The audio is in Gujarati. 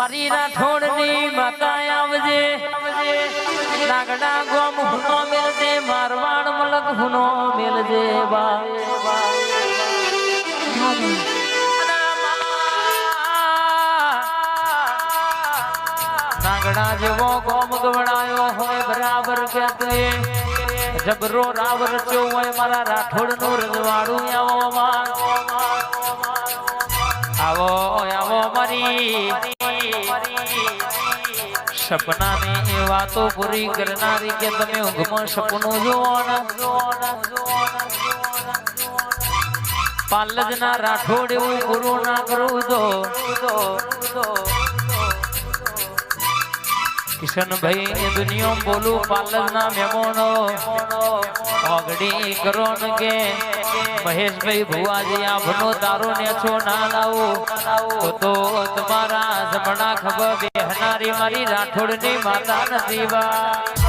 મારી રાઠોડની માતા આવજે. નાગડા ગોમ હુનો મેલજે, મારવાડ મલક હુનો મેલજે બા. નાગડા જેવો ગોમ ગવડાયો હોય, બરાબર કે જબરો રાવ રચ્યો હોય મારા રાઠોડનું રજવાડું આવો આવો આવો મારી. સપનાની એ વાતો પૂરી કરનારી કે તમે ઊંઘમાં સપનું જુઓ પાલજના રાઠોડ એવું ગુરુ ના કરું કિશનભાઈ દુનિયા બોલું પાલજના મેમોનો. ઓગડી કરો ને કે મહેશભાઈ ભુવાજી આભનો તારો નેછો ના લાવો. તો તમારા જમણા ખબર બેહનારી મારી રાઠોડની માતા નથી બા.